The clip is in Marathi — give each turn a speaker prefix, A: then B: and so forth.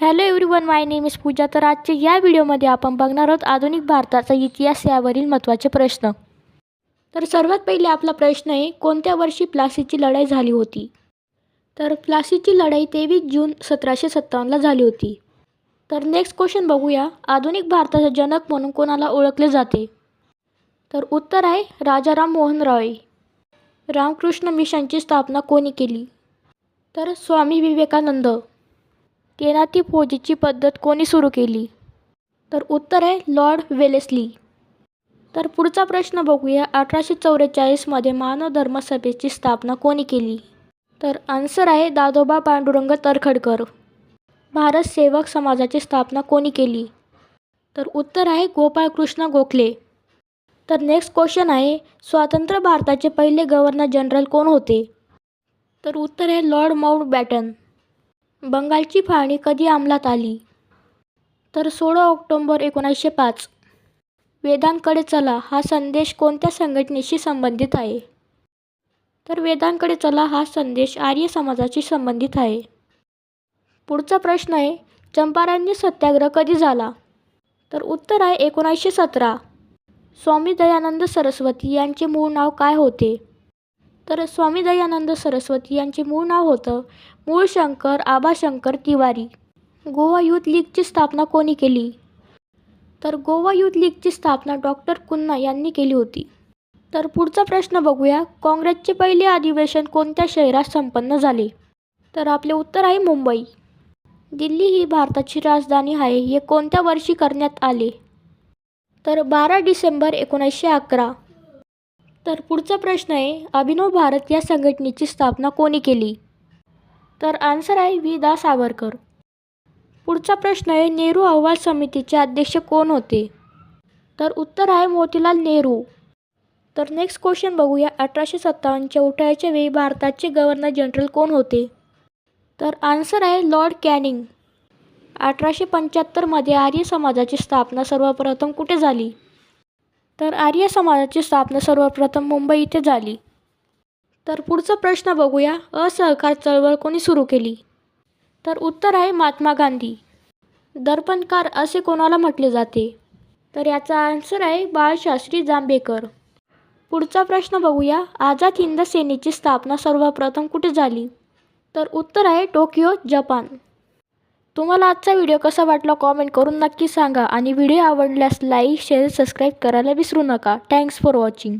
A: Hello everyone my name is Pooja तर आजच्या या व्हिडिओमध्ये आपण बघणार आहोत आधुनिक भारताचा इतिहास यावरील महत्त्वाचे प्रश्न. तर सर्वात पहिले आपला प्रश्न आहे कोणत्या वर्षी प्लासीची लढाई झाली होती? तर प्लासीची लढाई तेवीस जून सतराशे सत्तावन्नला झाली होती. तर नेक्स्ट क्वेश्चन बघूया आधुनिक भारताचा जनक म्हणून कोणाला ओळखले जाते? तर उत्तर आहे राजाराम मोहन रॉय. रामकृष्ण मिशनची स्थापना कोणी केली? तर स्वामी विवेकानंद. तेनाती फौजेची पद्धत कोणी सुरू केली? तर उत्तर आहे लॉर्ड वेलेस्ली. तर पुढचा प्रश्न बघूया अठराशे चौवेचाळीसमध्ये मानव धर्मसभेची स्थापना कोणी केली? तर आन्सर आहे दादोबा पांडुरंग तरखडकर. भारत सेवक समाजाची स्थापना कोणी केली? तर उत्तर आहे गोपाळकृष्ण गोखले. तर नेक्स्ट क्वेश्चन आहे स्वातंत्र्य भारताचे पहिले गव्हर्नर जनरल कोण होते? तर उत्तर आहे लॉर्ड माउंट बॅटन. बंगालची फाळणी कधी अंमलात आली? तर सोळा ऑक्टोंबर एकोणीसशे पाच. वेदांकडे चला हा संदेश कोणत्या संघटनेशी संबंधित आहे? तर वेदांकडे चला हा संदेश आर्य समाजाशी संबंधित आहे. पुढचा प्रश्न आहे चंपारण्य सत्याग्रह कधी झाला? तर उत्तर आहे एकोणीसशे सतरा. स्वामी दयानंद सरस्वती यांचे मूळ नाव काय होते? तर स्वामी दयानंद सरस्वती यांचे मूळ नाव होतं मूळशंकर आबाशंकर तिवारी. गोवा युथ लीगची स्थापना कोणी केली? तर गोवा युथ लीगची स्थापना डॉक्टर कुन्ना यांनी केली होती. तर पुढचा प्रश्न बघूया. काँग्रेसचे पहिले अधिवेशन कोणत्या शहरात संपन्न झाले? तर आपले उत्तर आहे मुंबई. दिल्ली ही भारताची राजधानी आहे. हे कोणत्या वर्षी करण्यात आले? तर बारा डिसेंबर एकोणीसशे अकरा. तर पुढचा प्रश्न आहे अभिनव भारत या संघटनेची स्थापना कोणी केली? तर आन्सर आहे वी दा. सावरकर. पुढचा प्रश्न आहे नेहरू अहवाल समितीचे अध्यक्ष कोण होते? तर उत्तर आहे मोतीलाल नेहरू. तर नेक्स्ट क्वेश्चन बघूया अठराशे सत्तावन्नच्या उठावाच्या वेळी भारताचे गव्हर्नर जनरल कोण होते? तर आन्सर आहे लॉर्ड कॅनिंग. अठराशे पंच्याहत्तरमध्ये आर्य समाजाची स्थापना सर्वप्रथम कुठे झाली? तर आर्य समाजाची स्थापना सर्वप्रथम मुंबई इथे झाली. तर पुढचा प्रश्न बघूया. असहकार चळवळ कोणी सुरू केली? तर उत्तर आहे महात्मा गांधी. दर्पणकार असे कोणाला म्हटले जाते? तर याचा आन्सर आहे बाळशास्त्री जांभेकर. पुढचा प्रश्न बघूया. आझाद हिंद सेनेची स्थापना सर्वप्रथम कुठे झाली? तर उत्तर आहे टोकियो जपान. तुम्हाला आजचा व्हिडिओ कसा वाटला कॉमेंट करून नक्की सांगा. आणि व्हिडिओ आवडल्यास लाईक शेअर सबस्क्राईब करायला विसरू नका. Thanks for watching